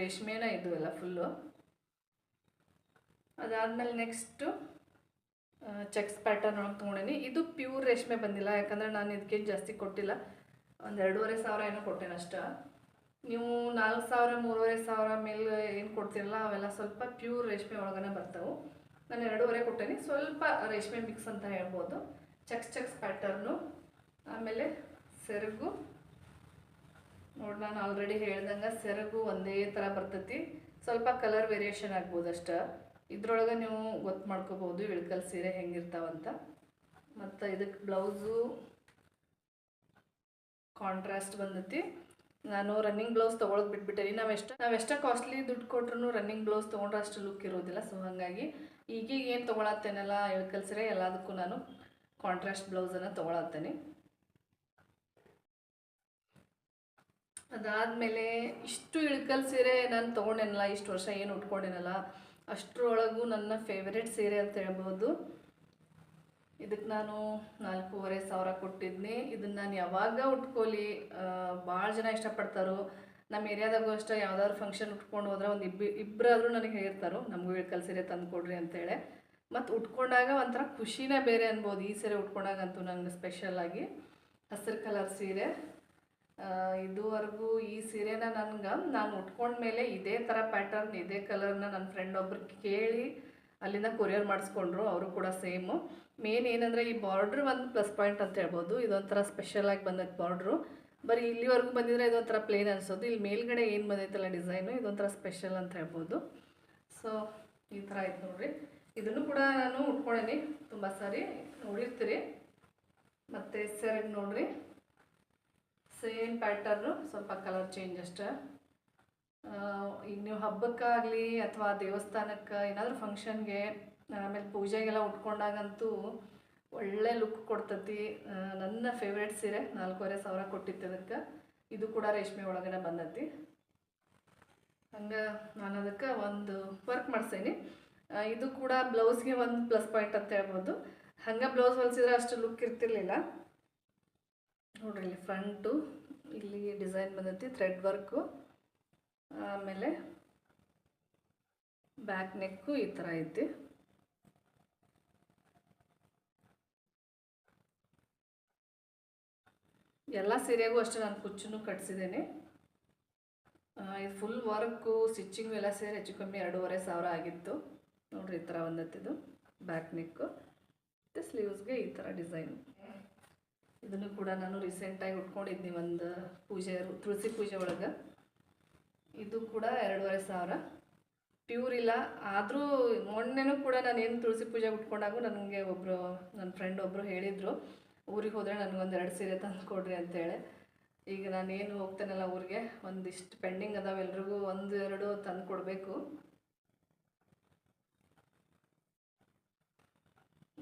ರೇಷ್ಮೆನ ಇದು ಫುಲ್ಲು ಅದಾದಮೇಲೆ ನೆಕ್ಸ್ಟು ಚೆಕ್ಸ್ ಪ್ಯಾಟರ್ನ್ ಒಳಗೆ ತೊಗೊಂಡೇನಿ. ಇದು ಪ್ಯೂರ್ ರೇಷ್ಮೆ ಬಂದಿಲ್ಲ, ಯಾಕಂದರೆ ನಾನು ಇದಕ್ಕೆ ಜಾಸ್ತಿ ಕೊಟ್ಟಿಲ್ಲ. ಒಂದು ಎರಡೂವರೆ ಸಾವಿರ ಏನೋ ಕೊಟ್ಟೇನೆ ಅಷ್ಟ. ನೀವು ನಾಲ್ಕು ಸಾವಿರ, ಮೂರುವರೆ ಸಾವಿರ ಮೇಲೆ ಏನು ಕೊಡ್ತಿರಲ್ಲ, ಅವೆಲ್ಲ ಸ್ವಲ್ಪ ಪ್ಯೂರ್ ರೇಷ್ಮೆ ಒಳಗನೆ ಬರ್ತವೆ. ನಾನು ಎರಡೂವರೆ ಕೊಟ್ಟೇನಿ. ಸ್ವಲ್ಪ ರೇಷ್ಮೆ ಮಿಕ್ಸ್ ಅಂತ ಹೇಳ್ಬೋದು. ಚೆಕ್ಸ್ ಚೆಕ್ಸ್ ಪ್ಯಾಟರ್ನು ಆಮೇಲೆ ಸೆರಗು. ನೋಡಿ ನಾನು ಆಲ್ರೆಡಿ ಹೇಳ್ದಂಗೆ ಸೆರಗು ಒಂದೇ ಥರ ಬರ್ತೈತಿ. ಸ್ವಲ್ಪ ಕಲರ್ ವೇರಿಯೇಷನ್ ಆಗ್ಬೋದು ಅಷ್ಟೇ. ಇದ್ರೊಳಗೆ ನೀವು ಗೊತ್ತು ಮಾಡ್ಕೋಬೋದು, ಇಳ್ಕಲ್ ಸೀರೆ ಹೆಂಗಿರ್ತಾವಂತ. ಮತ್ತು ಇದಕ್ಕೆ ಬ್ಲೌಸು ಕಾಂಟ್ರಾಸ್ಟ್ ಬಂದತಿ. ನಾನು ರನ್ನಿಂಗ್ ಬ್ಲೌಸ್ ತೊಗೊಳಕ್ ಬಿಟ್ಬಿಟ್ಟೇನಿ. ನಾವು ಎಷ್ಟು, ನಾವು ಕಾಸ್ಟ್ಲಿ ದುಡ್ಡು ಕೊಟ್ರು ರನ್ನಿಂಗ್ ಬ್ಲೌಸ್ ತೊಗೊಂಡ್ರೆ ಅಷ್ಟು ಲುಕ್ ಇರೋದಿಲ್ಲ. ಸೊ ಹಾಗಾಗಿ ಈಗೀಗ ಏನು ತೊಗೊಳತ್ತೇನಲ್ಲ ಇಳ್ಕಲ್ ಸೀರೆ, ಎಲ್ಲದಕ್ಕೂ ನಾನು ಕಾಂಟ್ರಾಸ್ಟ್ ಬ್ಲೌಸನ್ನು ತೊಗೊಳತ್ತೇನೆ. ಅದಾದಮೇಲೆ ಇಷ್ಟು ಇಳ್ಕಲ್ ಸೀರೆ ನಾನು ತೊಗೊಂಡೇನಲ್ಲ, ಇಷ್ಟು ವರ್ಷ ಏನು ಉಟ್ಕೊಂಡೇನಲ್ಲ ಅಷ್ಟರೊಳಗೂ ನನ್ನ ಫೇವ್ರೆಟ್ ಸೀರೆ ಅಂತ ಹೇಳ್ಬೋದು. ಇದಕ್ಕೆ ನಾನು ನಾಲ್ಕೂವರೆ ಸಾವಿರ ಕೊಟ್ಟಿದ್ನಿ. ಇದನ್ನು ನಾನು ಯಾವಾಗ ಉಟ್ಕೊಳ್ಳಿ ಭಾಳ ಜನ ಇಷ್ಟಪಡ್ತಾರೋ ನಮ್ಮ ಏರಿಯಾದಾಗೂ ಅಷ್ಟೇ, ಯಾವ್ದಾದ್ರು ಫಂಕ್ಷನ್ ಉಟ್ಕೊಂಡು ಹೋದ್ರೆ ಒಂದು ಇಬ್ಬಿ ಇಬ್ಬರಾದರೂ ನನಗೆ ಹೇಳ್ತಾರೋ, ನಮಗೂ ಇಳ್ಕಲ್ ಸೀರೆ ತಂದು ಕೊಡ್ರಿ ಅಂತೇಳಿ ಮತ್ತು ಉಟ್ಕೊಂಡಾಗ ಒಂಥರ ಖುಷಿನೇ ಬೇರೆ ಅನ್ಬೋದು, ಈ ಸೀರೆ ಉಟ್ಕೊಂಡಾಗಂತೂ ನಂಗೆ ಸ್ಪೆಷಲಾಗಿ ಹಸಿರು ಕಲರ್ ಸೀರೆ. ಇದುವರೆಗೂ ಈ ಸೀರೆನ ನನ್ಗೆ ನಾನು ಉಟ್ಕೊಂಡ್ಮೇಲೆ ಇದೇ ಥರ ಪ್ಯಾಟರ್ನ್ ಇದೇ ಕಲರ್ನ ನನ್ನ ಫ್ರೆಂಡ್ ಒಬ್ರು ಕೇಳಿ ಅಲ್ಲಿಂದ ಕೊರಿಯರ್ ಮಾಡಿಸ್ಕೊಂಡ್ರು, ಅವರು ಕೂಡ ಸೇಮು ಮೇನ್ ಏನಂದರೆ ಈ ಬಾರ್ಡ್ರ್ ಒಂದು ಪ್ಲಸ್ ಪಾಯಿಂಟ್ ಅಂತ ಹೇಳ್ಬೋದು. ಇದೊಂಥರ ಸ್ಪೆಷಲಾಗಿ ಬಂದೈತೆ ಬಾರ್ಡ್ರು ಬರೀ ಇಲ್ಲಿವರೆಗೂ ಬಂದಿದ್ರೆ ಇದೊಂಥರ ಪ್ಲೇನ್ ಅನಿಸೋದು. ಇಲ್ಲಿ ಮೇಲ್ಗಡೆ ಏನು ಬಂದೈತಲ್ಲ ಡಿಸೈನು ಇದೊಂಥರ ಸ್ಪೆಷಲ್ ಅಂತ ಹೇಳ್ಬೋದು. ಸೊ ಈ ಥರ ಆಯ್ತು ನೋಡಿರಿ. ಇದನ್ನು ಕೂಡ ನಾನು ಉಟ್ಕೊಂಡೇನಿ. ತುಂಬ ಸಾರಿ ನೋಡಿರ್ತೀರಿ. ಮತ್ತು ಸರಿ ನೋಡ್ರಿ. ಸೇಮ್ ಪ್ಯಾಟರ್ನು ಸ್ವಲ್ಪ ಕಲರ್ ಚೇಂಜ್ ಅಷ್ಟೇ. ಈಗ ನೀವು ಹಬ್ಬಕ್ಕಾಗಲಿ ಅಥವಾ ದೇವಸ್ಥಾನಕ್ಕೆ ಏನಾದರೂ ಫಂಕ್ಷನ್ಗೆ ಆಮೇಲೆ ಪೂಜೆಗೆಲ್ಲ ಉಟ್ಕೊಂಡಾಗಂತೂ ಒಳ್ಳೆ ಲುಕ್ ಕೊಡ್ತತಿ. ನನ್ನ ಫೇವ್ರೆಟ್ ಸೀರೆ ನಾಲ್ಕೂವರೆ ಸಾವಿರ ಕೊಟ್ಟಿತ್ತು ಅದಕ್ಕೆ ಇದು ಕೂಡ ರೇಷ್ಮೆ ಒಳಗಡೆ ಬಂದತಿ ಹಂಗೆ ನಾನು ಅದಕ್ಕೆ ಒಂದು ವರ್ಕ್ ಮಾಡ್ಸೇನಿ. ಇದು ಕೂಡ ಬ್ಲೌಸ್ಗೆ ಒಂದು ಪ್ಲಸ್ ಪಾಯಿಂಟ್ ಅಂತ ಹೇಳ್ಬೋದು. ಹಂಗೆ ಬ್ಲೌಸ್ ಹೊಲಿಸಿದ್ರೆ ಅಷ್ಟು ಲುಕ್ ಇರ್ತಿರ್ಲಿಲ್ಲ. ನೋಡ್ರಿ, ಇಲ್ಲಿ ಫ್ರಂಟು ಇಲ್ಲಿ ಡಿಸೈನ್ ಬಂದೈತಿ ಥ್ರೆಡ್ ವರ್ಕು ಆಮೇಲೆ ಬ್ಯಾಕ್ ನೆಕ್ಕು ಈ ಥರ ಐತಿ. ಎಲ್ಲ ಸೀರೆಗೂ ಅಷ್ಟೇ ನಾನು ಕುಚ್ಚನ್ನು ಕಟ್ಸಿದ್ದೇನೆ ಇದು ಫುಲ್ ವರ್ಕು ಸ್ಟಿಚ್ಚಿಂಗು ಎಲ್ಲ ಸೇರಿ ಹೆಚ್ಚು ಕಮ್ಮಿ ಎರಡೂವರೆ ಸಾವಿರ ಆಗಿತ್ತು. ನೋಡಿರಿ, ಈ ಥರ ಬಂದತ್ತಿದು ಬ್ಯಾಕ್ ನೆಕ್ಕು ಮತ್ತು ಸ್ಲೀವ್ಸ್ಗೆ ಈ ಥರ ಡಿಸೈನು ಇದನ್ನು ಕೂಡ ನಾನು ರೀಸೆಂಟಾಗಿ ಉಟ್ಕೊಂಡಿದ್ನಿ ಒಂದು ಪೂಜೆ, ತುಳಸಿ ಪೂಜೆ ಒಳಗೆ. ಇದು ಕೂಡ ಎರಡೂವರೆ ಸಾವಿರ. ಪ್ಯೂರ್ ಇಲ್ಲ, ಆದರೂ ಮೊನ್ನೆನೂ ಕೂಡ ನಾನು ಏನು ತುಳಸಿ ಪೂಜೆ ಉಟ್ಕೊಂಡಾಗೂ ನನಗೆ ಒಬ್ಬರು ನನ್ನ ಫ್ರೆಂಡ್ ಒಬ್ಬರು ಹೇಳಿದರು, ಊರಿಗೆ ಹೋದರೆ ನನಗೊಂದು ಎರಡು ಸೀರೆ ತಂದು ಕೊಡ್ರಿ ಅಂತೇಳಿ. ಈಗ ನಾನೇನು ಹೋಗ್ತೇನಲ್ಲ ಊರಿಗೆ, ಒಂದಿಷ್ಟು ಪೆಂಡಿಂಗ್ ಅದಾವೆ ಎಲ್ರಿಗೂ ಒಂದು ಎರಡು ತಂದು ಕೊಡಬೇಕು.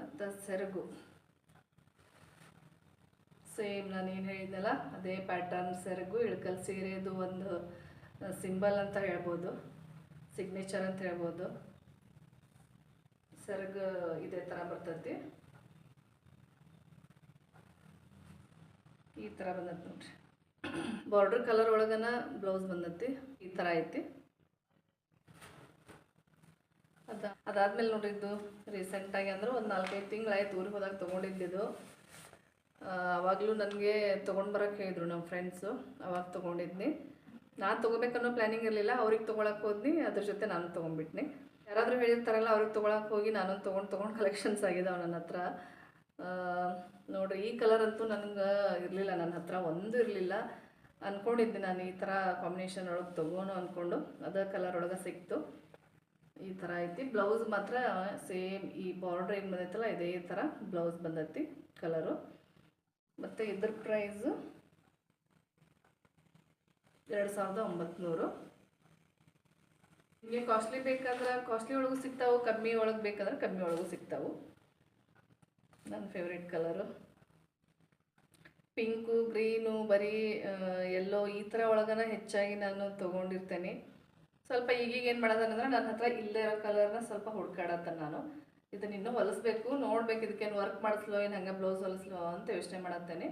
ಮತ್ತು ಸೆರಗು. ಸೇಮ್ ನಾನು ಏನು ಹೇಳಿದ್ನಲ್ಲ, ಅದೇ ಪ್ಯಾಟರ್ನ್ ಸೆರಗು, ಇಳ್ಕಲ್ ಸೀರೆದು ಒಂದು ಸಿಂಬಲ್ ಅಂತ ಹೇಳ್ಬೋದು ಸಿಗ್ನೇಚರ್ ಅಂತ ಹೇಳ್ಬೋದು. ಸೆರಗ ಇದೇ ಥರ ಬರ್ತೈತಿ. ಈ ಥರ ಬಂದೈತಿ ನೋಡ್ರಿ. ಬಾರ್ಡ್ರ್ ಕಲರ್ ಒಳಗನ ಬ್ಲೌಸ್ ಬಂದೈತಿ, ಈ ಥರ ಐತಿ. ಅದ, ಅದಾದ್ಮೇಲೆ ನೋಡ್ರಿ ಇದು ರೀಸೆಂಟಾಗಿ ಅಂದ್ರೆ ಒಂದು ನಾಲ್ಕೈದು ತಿಂಗಳಾಯ್ತು ಊರಿಗೆ ಹೋದಾಗ ತೊಗೊಂಡಿದ್ದಿದ್ದು ಅವಾಗಲೂ ನನಗೆ ತೊಗೊಂಡು ಬರೋಕ್ಕೆ ಹೇಳಿದ್ರು ನಮ್ಮ ಫ್ರೆಂಡ್ಸು ಅವಾಗ ತೊಗೊಂಡಿದ್ನಿ. ನಾನು ತೊಗೋಬೇಕನ್ನೋ ಪ್ಲ್ಯಾನಿಂಗ್ ಇರಲಿಲ್ಲ, ಅವ್ರಿಗೆ ತೊಗೊಳಕ್ಕೆ ಹೋದ್ನಿ, ಅದ್ರ ಜೊತೆ ನಾನು ತೊಗೊಂಡ್ಬಿಟ್ನಿ. ಯಾರಾದರೂ ಹೇಳಿರ್ತಾರಲ್ಲ, ಅವ್ರಿಗೆ ತೊಗೊಳಕ್ಕೆ ಹೋಗಿ ನಾನು ತೊಗೊಂಡು ತೊಗೊಂಡು ಕಲೆಕ್ಷನ್ಸ್ ಆಗಿದ್ದಾವೆ ನನ್ನ ಹತ್ರ. ನೋಡ್ರಿ, ಈ ಕಲರ್ ಅಂತೂ ನನಗೆ ಇರಲಿಲ್ಲ ನನ್ನ ಹತ್ರ ಒಂದು ಇರಲಿಲ್ಲ. ಅಂದ್ಕೊಂಡಿದ್ದೆ ನಾನು ಈ ಥರ ಕಾಂಬಿನೇಷನ್ ಒಳಗೆ ತೊಗೋನು ಅಂದ್ಕೊಂಡು ಅದೇ ಕಲರ್ ಒಳಗೆ ಸಿಕ್ತು. ಈ ಥರ ಐತಿ. ಬ್ಲೌಸ್ ಮಾತ್ರ ಸೇಮ್ ಈ ಬಾರ್ಡ್ರ್ ಏನು ಬಂದೈತಲ್ಲ, ಇದೇ ಥರ ಬ್ಲೌಸ್ ಬಂದೈತಿ ಕಲರು ಮತ್ತು ಇದ್ರ ಪ್ರೈಸು ಎರಡು ಸಾವಿರದ ಒಂಬತ್ನೂರು ನಿಮಗೆ ಕಾಸ್ಟ್ಲಿ ಬೇಕಾದ್ರೆ ಕಾಸ್ಟ್ಲಿ ಒಳಗೂ ಸಿಗ್ತಾವೆ, ಕಮ್ಮಿ ಒಳಗೆ ಬೇಕಾದ್ರೆ ಕಮ್ಮಿ ಒಳಗೂ ಸಿಗ್ತಾವೆ. ನನ್ನ ಫೇವ್ರೆಟ್ ಕಲರು ಪಿಂಕು, ಗ್ರೀನು, ಬರೀ ಎಲ್ಲೋ ಈ ಥರ ಒಳಗನ ಹೆಚ್ಚಾಗಿ ನಾನು ತೊಗೊಂಡಿರ್ತೇನೆ. ಸ್ವಲ್ಪ ಈಗೀಗ ಏನು ಮಾಡೋದಂದ್ರೆ ನನ್ನ ಹತ್ರ ಇಲ್ಲೇ ಇರೋ ಕಲರ್ನ ಸ್ವಲ್ಪ ಹುಡ್ಕಾಡತ್ತ ನಾನು. ಇದನ್ನ ಇನ್ನೂ ಹೊಲಿಸ್ಬೇಕು, ನೋಡ್ಬೇಕು ಇದಕ್ಕೇನು ವರ್ಕ್ ಮಾಡಿಸ್ಲೋ, ಏನು ಹಂಗೆ ಬ್ಲೌಸ್ ಹೊಲಿಸ್ಲೋ ಅಂತ ಯೋಚನೆ ಮಾಡತ್ತೇನೆ.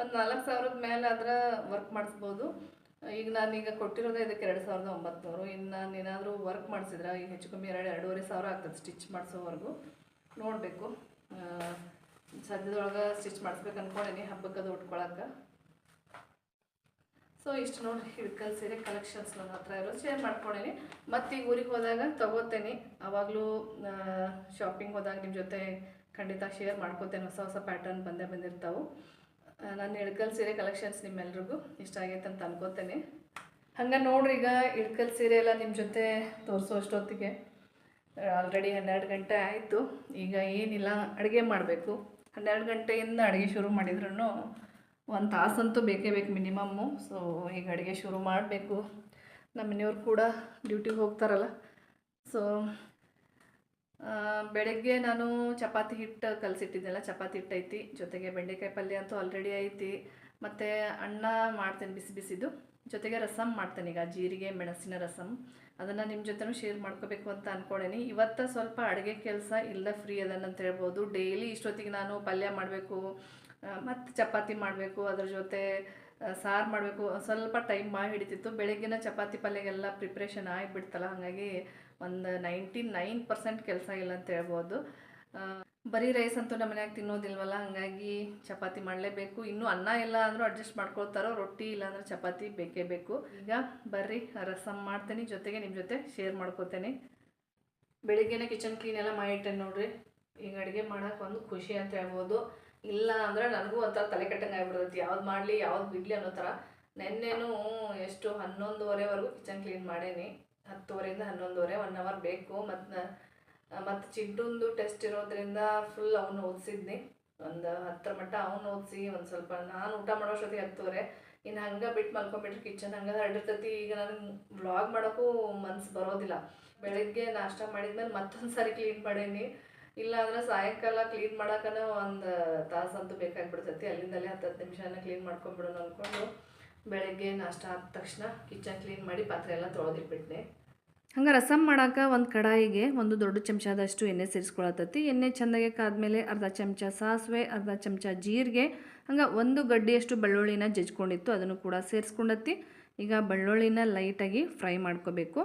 ಒಂದು ನಾಲ್ಕು ಸಾವಿರದ ಮೇಲೆ ಆದ್ರೆ ವರ್ಕ್ ಮಾಡಿಸ್ಬೋದು. ಈಗ ನಾನೀಗ ಕೊಟ್ಟಿರೋದೇ ಇದಕ್ಕೆ ಎರಡು ಸಾವಿರದ ಒಂಬತ್ನೂರು. ಇನ್ನು ನಾನು ಏನಾದರೂ ವರ್ಕ್ ಮಾಡಿಸಿದ್ರೆ ಈಗ ಹೆಚ್ಚು ಕಮ್ಮಿ ಎರಡು, ಎರಡೂವರೆ ಸಾವಿರ ಆಗ್ತದೆ ಸ್ಟಿಚ್ ಮಾಡಿಸೋವರೆಗೂ. ನೋಡಬೇಕು. ಸದ್ಯದೊಳಗೆ ಸ್ಟಿಚ್ ಮಾಡಿಸ್ಬೇಕು ಅಂದ್ಕೊಂಡೇನಿ ಹಬ್ಬಕ್ಕೆ ಅದು ಉಟ್ಕೊಳಕ್ಕೆ ಸೊ ಇಷ್ಟು ನೋಡಿ ಹಿಡ್ಕಲ್ ಸೀರೆ ಕಲೆಕ್ಷನ್ಸ್ ನನ್ನ ಹತ್ರ ಇರೋದು. ಶೇರ್ ಮಾಡ್ಕೊಂಡೇನಿ ಮತ್ತು ಈಗ ಊರಿಗೆ ಹೋದಾಗ ತಗೋತೇನೆ. ಆವಾಗಲೂ ಶಾಪಿಂಗ್ ಹೋದಾಗ ನಿಮ್ಮ ಜೊತೆ ಖಂಡಿತ ಶೇರ್ ಮಾಡ್ಕೋತೇನೆ. ಹೊಸ ಹೊಸ ಪ್ಯಾಟರ್ನ್ ಬಂದೇ ಬಂದಿರ್ತಾವೆ. ನಾನು ಇಳ್ಕಲ್ ಸೀರೆ ಕಲೆಕ್ಷನ್ಸ್ ನಿಮ್ಮೆಲ್ರಿಗೂ ಇಷ್ಟ ಆಗೈತೆ ಅಂತ ಅನ್ಕೋತೇನೆ. ಹಂಗೆ ನೋಡ್ರಿ ಈಗ ಇಳ್ಕಲ್ ಸೀರೆ ಎಲ್ಲ ನಿಮ್ಮ ಜೊತೆ ತೋರಿಸೋ ಅಷ್ಟೊತ್ತಿಗೆ. ಆಲ್ರೆಡಿ ಹನ್ನೆರಡು ಗಂಟೆ ಆಯಿತು. ಈಗ ಏನಿಲ್ಲ, ಅಡುಗೆ ಮಾಡಬೇಕು. ಹನ್ನೆರಡು ಗಂಟೆಯಿಂದ ಅಡುಗೆ ಶುರು ಮಾಡಿದ್ರೂ ಒಂದು ತಾಸಂತೂ ಬೇಕೇ ಬೇಕು ಮಿನಿಮಮ್ಮು. ಸೊ ಈಗ ಅಡುಗೆ ಶುರು ಮಾಡಬೇಕು. ನಮ್ಮ ಮನೆಯವ್ರು ಕೂಡ ಡ್ಯೂಟಿಗೆ ಹೋಗ್ತಾರಲ್ಲ. ಸೊ ಬೆಳಗ್ಗೆ ನಾನು ಚಪಾತಿ ಹಿಟ್ಟು ಕಲಸಿಟ್ಟಿದ್ದೆಲ್ಲ, ಚಪಾತಿ ಹಿಟ್ಟೈತಿ ಜೊತೆಗೆ ಬೆಂಡೆಕಾಯಿ ಪಲ್ಯ ಅಂತೂ ಆಲ್ರೆಡಿ ಐತಿ. ಮತ್ತು ಅನ್ನ ಮಾಡ್ತೇನೆ ಬಿಸಿ ಬಿಸಿದು. ಜೊತೆಗೆ ರಸಮ್ ಮಾಡ್ತೇನೆ ಈಗ, ಜೀರಿಗೆ, ಮೆಣಸಿನ ರಸಮ್ ಅದನ್ನು ನಿಮ್ಮ ಜೊತೆನೂ ಶೇರ್ ಮಾಡ್ಕೋಬೇಕು ಅಂತ ಅಂದ್ಕೊಂಡೇನಿ ಇವತ್ತು ಸ್ವಲ್ಪ ಅಡುಗೆ ಕೆಲಸ ಇಲ್ಲ ಫ್ರೀ ಅದನ್ನಂತ ಹೇಳ್ಬೋದು. ಡೈಲಿ ಇಷ್ಟೊತ್ತಿಗೆ ನಾನು ಪಲ್ಯ ಮಾಡಬೇಕು. ಮತ್ತು ಚಪಾತಿ ಮಾಡಬೇಕು, ಅದ್ರ ಜೊತೆ ಸಾರು ಮಾಡಬೇಕು. ಸ್ವಲ್ಪ ಟೈಮ್ ಮಾಡಿ ಹಿಡಿತಿತ್ತು. ಬೆಳಗ್ಗಿನ ಚಪಾತಿ ಪಲ್ಯಗೆಲ್ಲ ಪ್ರಿಪ್ರೇಷನ್ ಆಗಿಬಿಡ್ತಲ್ಲ, ಹಾಗಾಗಿ ಒಂದು ನೈಂಟಿ ನೈನ್ ಪರ್ಸೆಂಟ್ ಕೆಲಸ ಇಲ್ಲ ಅಂತ ಹೇಳ್ಬೋದು. ಬರೀ ರೈಸ್ ಅಂತೂ ನಮ್ಮ ಮನ್ಯಾಗ ತಿನ್ನೋದಿಲ್ವಲ್ಲ, ಹಾಗಾಗಿ ಚಪಾತಿ ಮಾಡಲೇಬೇಕು. ಇನ್ನೂ ಅನ್ನ ಇಲ್ಲ ಅಂದರೂ ಅಡ್ಜಸ್ಟ್ ಮಾಡ್ಕೊಳ್ತಾರೋ, ರೊಟ್ಟಿ ಇಲ್ಲಾಂದ್ರೆ ಚಪಾತಿ ಬೇಕೇ ಬೇಕು. ಈಗ ಬರ್ರಿ, ರಸಮ್ ಮಾಡ್ತೀನಿ. ಜೊತೆಗೆ ನಿಮ್ಮ ಜೊತೆ ಶೇರ್ ಮಾಡ್ಕೋತೇನೆ. ಬೆಳಿಗ್ಗೆನೇ ಕಿಚನ್ ಕ್ಲೀನ್ ಎಲ್ಲ ಮಾಡಿಟ್ಟೆ ನೋಡ್ರಿ. ಈಗ ಅಡುಗೆ ಮಾಡೋಕೆ ಒಂದು ಖುಷಿ ಅಂತ ಹೇಳ್ಬೋದು. ಇಲ್ಲ ಅಂದ್ರೆ ನನಗೂ ಒಂಥರ ತಲೆ ಕೆಟ್ಟಂಗೆ ಆಗ್ಬಿಡ್ತೈತಿ. ಯಾವ್ದು ಮಾಡಲಿ, ಯಾವ್ದು ಬಿಡಲಿ ಅನ್ನೋ ಥರ ನೆನ್ನೆನೂ ಎಷ್ಟು ಹನ್ನೊಂದುವರೆವರೆಗೂ ಕಿಚನ್ ಕ್ಲೀನ್ ಮಾಡೇನಿ. ಹತ್ತುವರೆಯಿಂದ ಹನ್ನೊಂದುವರೆ ಒನ್ ಅವರ್ ಬೇಕು. ಮತ್ತು ಮತ್ತು ಚಿಡ್ಡುಂದು ಟೆಸ್ಟ್ ಇರೋದ್ರಿಂದ ಫುಲ್ ಅವನು ಓದಿಸಿದ್ನಿ. ಒಂದು ಹತ್ತರ ಮಟ್ಟ ಅವನು ಓದಿಸಿ, ಒಂದು ಸ್ವಲ್ಪ ನಾನು ಊಟ ಮಾಡೋಷ್ಟೊತ್ತಿಗೆ ಹತ್ತುವರೆ. ಇನ್ನು ಹಂಗೆ ಬಿಟ್ಟು ಮಲ್ಕೊಂಬಿಟ್ರೆ ಕಿಚನ್ ಹಂಗೆ ಹರಡಿರ್ತೈತಿ. ಈಗ ನನಗೆ ವ್ಲಾಗ್ ಮಾಡೋಕ್ಕೂ ಮನ್ಸು ಬರೋದಿಲ್ಲ. ಬೆಳಗ್ಗೆ ನಾಷ್ಟ ಮಾಡಿದ್ಮೇಲೆ ಮತ್ತೊಂದು ಸಾರಿ ಕ್ಲೀನ್ ಮಾಡೇನಿ. ಇಲ್ಲ ಅಂದ್ರೆ ಸಾಯಂಕಾಲ ಕ್ಲೀನ್ ಮಾಡೋಕನ ಒಂದು ತಾಸಂತೂ ಬೇಕಾಗ್ಬಿಡ್ತೈತಿ. ಅಲ್ಲಿಂದಲೇ ಹತ್ತು ಹತ್ತು ನಿಮಿಷನ ಕ್ಲೀನ್ ಮಾಡ್ಕೊಂಡ್ಬಿಡೋಣ ಅಂದ್ಕೊಂಡು ಬೆಳಗ್ಗೆ ನಾಷ್ಟ ಆದ ತಕ್ಷಣ ಕಿಚನ್ ಕ್ಲೀನ್ ಮಾಡಿ ಪಾತ್ರೆ ಎಲ್ಲ ತೊಳೆದಿಟ್ಬಿಟ್ನೆ. ಹಂಗೆ ರಸಮ್ ಮಾಡಾಕ ಒಂದು ಕಡಾಯಿಗೆ ಒಂದು ದೊಡ್ಡ ಚಮಚದಷ್ಟು ಎಣ್ಣೆ ಸೇರಿಸ್ಕೊಳತತಿ ಎಣ್ಣೆ ಚೆಂದಾಗೆ ಕಾದ್ಮೇಲೆ ಅರ್ಧ ಚಮಚ ಸಾಸಿವೆ, ಅರ್ಧ ಚಮಚ ಜೀರಿಗೆ, ಹಂಗೆ ಒಂದು ಗಡ್ಡಿಯಷ್ಟು ಬೆಳ್ಳುಳ್ಳಿನ ಜಜ್ಕೊಂಡಿತ್ತು. ಅದನ್ನು ಕೂಡ ಸೇರಿಸ್ಕೊಂಡತ್ತಿ ಈಗ ಬೆಳ್ಳುಳ್ಳಿನ ಲೈಟಾಗಿ ಫ್ರೈ ಮಾಡ್ಕೋಬೇಕು.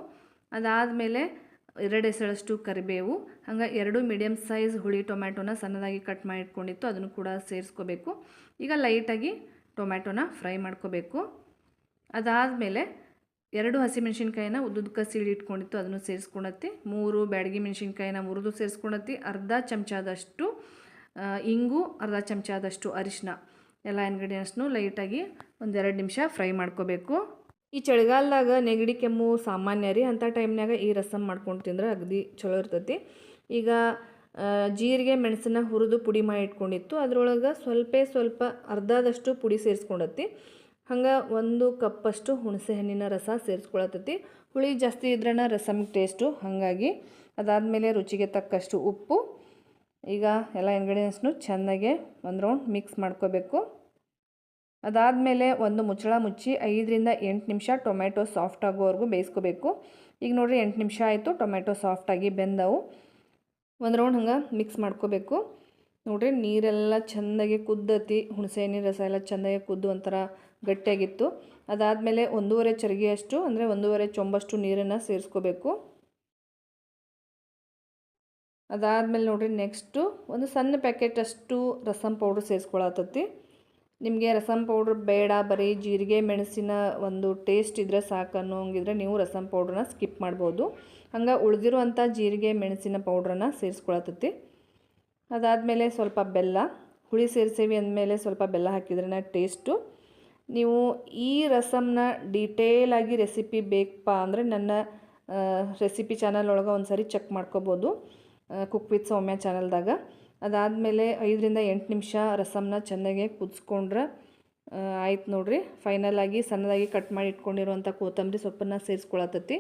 ಅದಾದಮೇಲೆ ಎರಡು ಎಸಳಷ್ಟು ಕರಿಬೇವು, ಹಂಗೆ ಎರಡು ಮೀಡಿಯಮ್ ಸೈಜ್ ಹುಳಿ ಟೊಮ್ಯಾಟೊನ ಸಣ್ಣದಾಗಿ ಕಟ್ ಮಾಡಿ ಇಟ್ಕೊಂಡಿತ್ತು ಅದನ್ನು ಕೂಡ ಸೇರಿಸ್ಕೋಬೇಕು. ಈಗ ಲೈಟಾಗಿ ಟೊಮ್ಯಾಟೊನ ಫ್ರೈ ಮಾಡ್ಕೋಬೇಕು. ಅದಾದಮೇಲೆ ಎರಡು ಹಸಿಮೆಣ್ಸಿನ್ಕಾಯಿನ ಉದ್ದುದಕ್ಕೆ ಸೀಳಿ ಇಟ್ಕೊಂಡಿತ್ತು, ಅದನ್ನು ಸೇರಿಸ್ಕೊಳತ್ತಿ. ಮೂರು ಬ್ಯಾಡಗಿ ಮೆಣಸಿನ್ಕಾಯಿನ ಮುರಿದು ಸೇರಿಸ್ಕೊಳತ್ತಿ. ಅರ್ಧ ಚಮಚದಷ್ಟು ಇಂಗು, ಅರ್ಧ ಚಮಚದಷ್ಟು ಅರಿಶಿನ ಎಲ್ಲ ಇಂಗ್ರೀಡಿಯೆಂಟ್ಸ್ನು ಲೈಟಾಗಿ ಒಂದೆರಡು ನಿಮಿಷ ಫ್ರೈ ಮಾಡ್ಕೋಬೇಕು. ಈ ಚಳಿಗಾಲದಾಗ ನೆಗಡಿ, ಕೆಮ್ಮು ಸಾಮಾನ್ಯ ರೀ. ಅಂಥ ಟೈಮ್ನಾಗ ಈ ರಸಮ್ ಮಾಡ್ಕೊಂಡು ತಿಂದ್ರೆ ಅಗದಿ ಚಲೋ ಇರ್ತೈತಿ. ಈಗ ಜೀರಿಗೆ, ಮೆಣಸನ್ನ ಹುರಿದು ಪುಡಿ ಮಾಡಿ ಇಟ್ಕೊಂಡಿತ್ತು. ಅದರೊಳಗೆ ಸ್ವಲ್ಪ ಸ್ವಲ್ಪ ಅರ್ಧದಷ್ಟು ಪುಡಿ ಸೇರಿಸ್ಕೊಂಡತ್ತಿ. ಹಂಗೆ ಒಂದು ಕಪ್ಪಷ್ಟು ಹುಣಸೆ ಹಣ್ಣಿನ ರಸ ಸೇರಿಸ್ಕೊಳತೈತಿ ಹುಳಿ ಜಾಸ್ತಿ ಇದ್ರನ ರಸಮ್ ಟೇಸ್ಟು ಹಾಗಾಗಿ ಅದಾದಮೇಲೆ ರುಚಿಗೆ ತಕ್ಕಷ್ಟು ಉಪ್ಪು. ಈಗ ಎಲ್ಲ ಇಂಗ್ರೀಡಿಯೆಂಟ್ಸ್ನು ಚೆನ್ನಾಗೆ ಒಂದು ರೌಂಡ್ ಮಿಕ್ಸ್ ಮಾಡ್ಕೋಬೇಕು. ಅದಾದಮೇಲೆ ಒಂದು ಮುಚ್ಚಳ ಮುಚ್ಚಿ ಐದರಿಂದ ಎಂಟು ನಿಮಿಷ ಟೊಮೆಟೊ ಸಾಫ್ಟ್ ಆಗೋವರೆಗೂ ಬೇಯಿಸ್ಕೋಬೇಕು. ಈಗ ನೋಡಿರಿ ಎಂಟು ನಿಮಿಷ ಆಯಿತು ಟೊಮೆಟೊ ಸಾಫ್ಟಾಗಿ ಬೆಂದವು. ಒಂದು ರೌಂಡ್ ಹಂಗೆ ಮಿಕ್ಸ್ ಮಾಡ್ಕೋಬೇಕು. ನೋಡಿರಿ ನೀರೆಲ್ಲ ಚೆಂದಾಗಿ ಕುದ್ದತಿ, ಹುಣಸೆ ನೀರು ರಸ ಎಲ್ಲ ಚೆಂದಾಗಿ ಕುದ್ದು ಒಂಥರ ಗಟ್ಟಿಯಾಗಿತ್ತು. ಅದಾದಮೇಲೆ ಒಂದೂವರೆ ಚರಿಗೆಯಷ್ಟು, ಅಂದರೆ ಒಂದೂವರೆ ಚೊಂಬಷ್ಟು ನೀರನ್ನು ಸೇರಿಸ್ಕೋಬೇಕು. ಅದಾದಮೇಲೆ ನೋಡಿರಿ ನೆಕ್ಸ್ಟು ಒಂದು ಸಣ್ಣ ಪ್ಯಾಕೆಟಷ್ಟು ರಸಮ್ ಪೌಡ್ರ್ ಸೇರಿಸ್ಕೊಳತತಿ ನಿಮಗೆ ರಸಮ್ ಪೌಡ್ರ್ ಬೇಡ, ಬರೀ ಜೀರಿಗೆ, ಮೆಣಸಿನ ಒಂದು ಟೇಸ್ಟ್ ಇದ್ದರೆ ಸಾಕು ಅನ್ನೋಂಗಿದ್ರೆ ನೀವು ರಸಮ್ ಪೌಡ್ರನ್ನ ಸ್ಕಿಪ್ ಮಾಡ್ಬೋದು. ಹಂಗೆ ಉಳಿದಿರುವಂಥ ಜೀರಿಗೆ, ಮೆಣಸಿನ ಪೌಡ್ರನ್ನ ಸೇರಿಸ್ಕೊಳತತಿ ಅದಾದಮೇಲೆ ಸ್ವಲ್ಪ ಬೆಲ್ಲ, ಹುಳಿ ಸೇರಿಸೇವಿ ಅಂದಮೇಲೆ ಸ್ವಲ್ಪ ಬೆಲ್ಲ ಹಾಕಿದ್ರೆ ಟೇಸ್ಟು ನೀವು ಈ ರಸಮ್ನ ಡೀಟೇಲಾಗಿ ರೆಸಿಪಿ ಬೇಕಪ್ಪ ಅಂದರೆ ನನ್ನ ರೆಸಿಪಿ ಚಾನಲ್ ಒಳಗೆ ಒಂದು ಸರಿ ಚೆಕ್ ಮಾಡ್ಕೋಬೋದು ಕುಕ್ ವಿತ್ ಸೌಮ್ಯ ಚಾನಲ್ದಾಗ ಅದಾದಮೇಲೆ ಐದರಿಂದ ಎಂಟು ನಿಮಿಷ ರಸಮ್ನ ಚೆನ್ನಾಗಿ ಕುದಿಸ್ಕೊಂಡ್ರೆ ಆಯ್ತು ನೋಡಿರಿ. ಫೈನಲ್ ಆಗಿ ಸಣ್ಣದಾಗಿ ಕಟ್ ಮಾಡಿ ಇಟ್ಕೊಂಡಿರುವಂಥ ಕೊತ್ತಂಬರಿ ಸೊಪ್ಪನ್ನು ಸೇರಿಸ್ಕೊಳತತಿ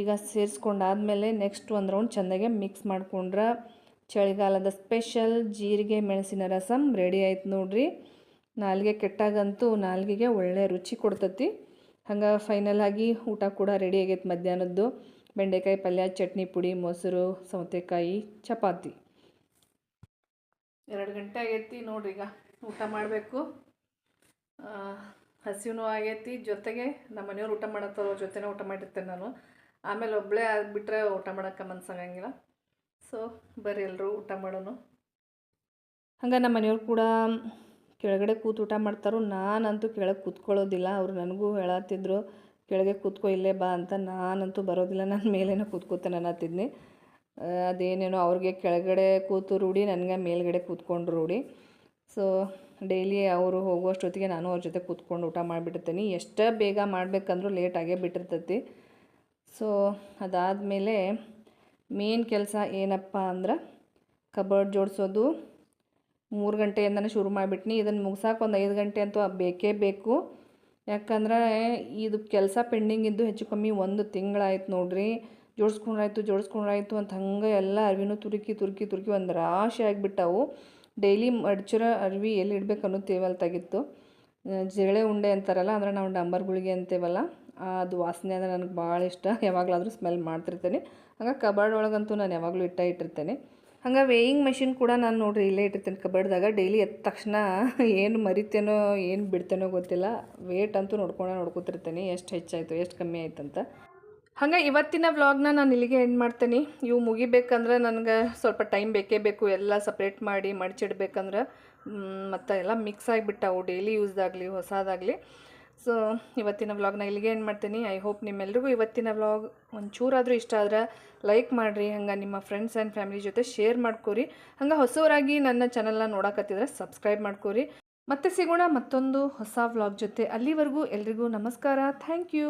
ಈಗ ಸೇರಿಸ್ಕೊಂಡಾದ್ಮೇಲೆ ನೆಕ್ಸ್ಟ್ ಒಂದು ರೌಂಡ್ ಚೆನ್ನಾಗೆ ಮಿಕ್ಸ್ ಮಾಡ್ಕೊಂಡ್ರೆ, ಚಳಿಗಾಲದ ಸ್ಪೆಷಲ್ ಜೀರಿಗೆ ಮೆಣಸಿನ ರಸಮ್ ರೆಡಿ ಆಯ್ತು ನೋಡ್ರಿ. ನಾಲ್ಗೆ ಕೆಟ್ಟಾಗಂತೂ ನಾಲ್ಗೆಗೆ ಒಳ್ಳೆ ರುಚಿ ಕೊಡ್ತತಿ. ಹಂಗೆ ಫೈನಲ್ ಆಗಿ ಊಟ ಕೂಡ ರೆಡಿ ಆಗೈತೆ ಮಧ್ಯಾಹ್ನದ್ದು. ಬೆಂಡೆಕಾಯಿ ಪಲ್ಯ, ಚಟ್ನಿ ಪುಡಿ, ಮೊಸರು, ಸೌತೆಕಾಯಿ, ಚಪಾತಿ. ಎರಡು ಗಂಟೆ ಆಗೈತಿ ನೋಡ್ರಿ ಈಗ ಊಟ ಮಾಡಬೇಕು. ಹಸಿವು ಆಗೈತಿ. ಜೊತೆಗೆ ನಮ್ಮ ಮನೆಯವ್ರು ಊಟ ಅವ್ರ ಜೊತೆನೇ ಊಟ ಮಾಡಿರ್ತೇನೆ ನಾನು. ಆಮೇಲೆ ಒಬ್ಬಳೇ ಆಗಿಬಿಟ್ರೆ ಊಟ ಮಾಡೋಕ್ಕೆ ಮನ್ಸಾಗಂಗಿಲ್ಲ ಸೊ ಬರ್ರಿ ಎಲ್ಲರೂ ಊಟ ಮಾಡೋಣ ಹಂಗೆ ನಮ್ಮ ಮನೆಯವ್ರು ಕೂಡ ಕೆಳಗಡೆ ಕೂತು ಊಟ ಮಾಡ್ತಾರೋ ನಾನಂತೂ ಕೆಳಗೆ ಕೂತ್ಕೊಳ್ಳೋದಿಲ್ಲ. ಅವರು ನನಗೂ ಹೇಳತ್ತಿದ್ರು ಕೆಳಗೆ ಕೂತ್ಕೊ, ಇಲ್ಲೇ ಬಾ ಅಂತ ನಾನಂತೂ ಬರೋದಿಲ್ಲ. ನಾನು ಮೇಲೇನೋ ಕೂತ್ಕೋತೇನೆ ಅನ್ನತ್ತಿದ್ನಿ. ಅದೇನೇನೋ ಅವ್ರಿಗೆ ಕೆಳಗಡೆ ಕೂತು ರೂಢಿ, ನನಗೆ ಮೇಲ್ಗಡೆ ಕೂತ್ಕೊಂಡು ರೂಢಿ. ಸೊ ಡೈಲಿ ಅವರು ಹೋಗುವಷ್ಟೊತ್ತಿಗೆ ನಾನು ಅವ್ರ ಜೊತೆ ಕೂತ್ಕೊಂಡು ಊಟ ಮಾಡಿಬಿಟ್ಟಿರ್ತೀನಿ. ಎಷ್ಟೇ ಬೇಗ ಮಾಡಬೇಕಂದ್ರೂ ಲೇಟಾಗೇ ಬಿಟ್ಟಿರ್ತೈತಿ. ಸೊ ಅದಾದಮೇಲೆ ಮೇನ್ ಕೆಲಸ ಏನಪ್ಪ ಅಂದ್ರೆ ಕಬರ್ಡ್ ಜೋಡಿಸೋದು. ಮೂರು ಗಂಟೆಯಿಂದನೇ ಶುರು ಮಾಡಿಬಿಟ್ನಿ. ಇದನ್ನು ಮುಗಿಸೋಕೆ ಒಂದು ಐದು ಗಂಟೆ ಅಂತೂ ಬೇಕೇ ಬೇಕು. ಯಾಕಂದರೆ, ಇದು ಕೆಲಸ ಪೆಂಡಿಂಗ್ ಇದ್ದು ಹೆಚ್ಚು ಕಮ್ಮಿ ಒಂದು ತಿಂಗಳಾಯ್ತು ನೋಡ್ರಿ. ಜೋಡಿಸ್ಕೊಂಡ್ರಾಯ್ತು ಜೋಡಿಸ್ಕೊಂಡ್ರಾಯ್ತು ಅಂತ ಹಂಗೆ ಎಲ್ಲ ಅರಿವಿನೂ ತುರುಕಿ ತುರುಕಿ ತುರುಕಿ ಒಂದು ರಾಶಿ ಆಗಿಬಿಟ್ಟವು. ಡೈಲಿ ಮಡ್ಚಿರೋ ಅರಿವಿ ಎಲ್ಲಿ ಇಡ್ಬೇಕು ಅನ್ನೋ ತೇವಲ್ತಾಗಿತ್ತು. ಜಿರಳೆ ಉಂಡೆ ಅಂತಾರಲ್ಲ ಅಂದರೆ ನಾವು ಡಂಬರ್ ಗುಳಿಗೆ ಅಂತೇವಲ್ಲ ಅದು ವಾಸನೆ ಅಂದರೆ ನನಗೆ ಭಾಳ ಇಷ್ಟ. ಯಾವಾಗಲಾದರೂ ಸ್ಮೆಲ್ ಮಾಡ್ತಿರ್ತೇನೆ. ಹಂಗೆ ಕಬಾರ್ಡ್ ಒಳಗಂತೂ ನಾನು ಯಾವಾಗಲೂ ಇಟ್ಟ ಇಟ್ಟಿರ್ತೇನೆ. ಹಂಗೆ ವೇಯಿಂಗ್ ಮೆಷಿನ್ ಕೂಡ ನಾನು ನೋಡ್ರಿ ಇಲ್ಲೇ ಇಟ್ಟಿರ್ತೇನೆ ಕಬಾರ್ಡ್ದಾಗ ಡೈಲಿ ಎದ್ದ ತಕ್ಷಣ ಏನು ಮರಿತೇನೋ, ಏನು ಬಿಡ್ತೇನೋ ಗೊತ್ತಿಲ್ಲ. ವೇಟ್ ಅಂತೂ ನೋಡ್ಕೊಂಡೇ ನೋಡ್ಕೊತಿರ್ತೇನೆ. ಎಷ್ಟು ಹೆಚ್ಚಾಯಿತು, ಎಷ್ಟು ಕಮ್ಮಿ ಆಯ್ತಂತ. ಹಂಗೆ ಇವತ್ತಿನ ವ್ಲಾಗ್ನ ನಾನು ಇಲ್ಲಿಗೆ ಎಂಡ್ ಮಾಡ್ತೀನಿ. ಇವು ಮುಗಿಬೇಕಂದ್ರೆ ನನಗೆ ಸ್ವಲ್ಪ ಟೈಮ್ ಬೇಕೇ ಬೇಕು. ಎಲ್ಲ ಸಪ್ರೇಟ್ ಮಾಡಿ ಮಡಚಿಡ್ಬೇಕಂದ್ರೆ ಮತ್ತು ಎಲ್ಲ ಮಿಕ್ಸ್ ಆಗಿಬಿಟ್ಟವು ಡೈಲಿ ಯೂಸ್ದಾಗಲಿ ಹೊಸದಾಗಲಿ. ಸೊ ಇವತ್ತಿನ ವ್ಲಾಗ್ನ ಇಲ್ಲಿಗೆ ಏನು ಮಾಡ್ತೀನಿ. ಐ ಹೋಪ್ ನಿಮ್ಮೆಲ್ರಿಗೂ ಇವತ್ತಿನ ವ್ಲಾಗ್ ಒಂಚೂರಾದರೂ ಇಷ್ಟ ಆದ್ರೆ ಲೈಕ್ ಮಾಡಿರಿ. ಹಂಗೆ ನಿಮ್ಮ ಫ್ರೆಂಡ್ಸ್ ಆ್ಯಂಡ್ ಫ್ಯಾಮಿಲಿ ಜೊತೆ ಶೇರ್ ಮಾಡ್ಕೊರಿ. ಹಂಗೆ ಹೊಸವರಾಗಿ ನನ್ನ ಚಾನಲ್ನ ನೋಡಕತ್ತಿದ್ರೆ ಸಬ್ಸ್ಕ್ರೈಬ್ ಮಾಡ್ಕೊರಿ. ಮತ್ತೆ ಸಿಗೋಣ ಮತ್ತೊಂದು ಹೊಸ ವ್ಲಾಗ್ ಜೊತೆ. ಅಲ್ಲಿವರೆಗೂ ಎಲ್ರಿಗೂ ನಮಸ್ಕಾರ. Thank you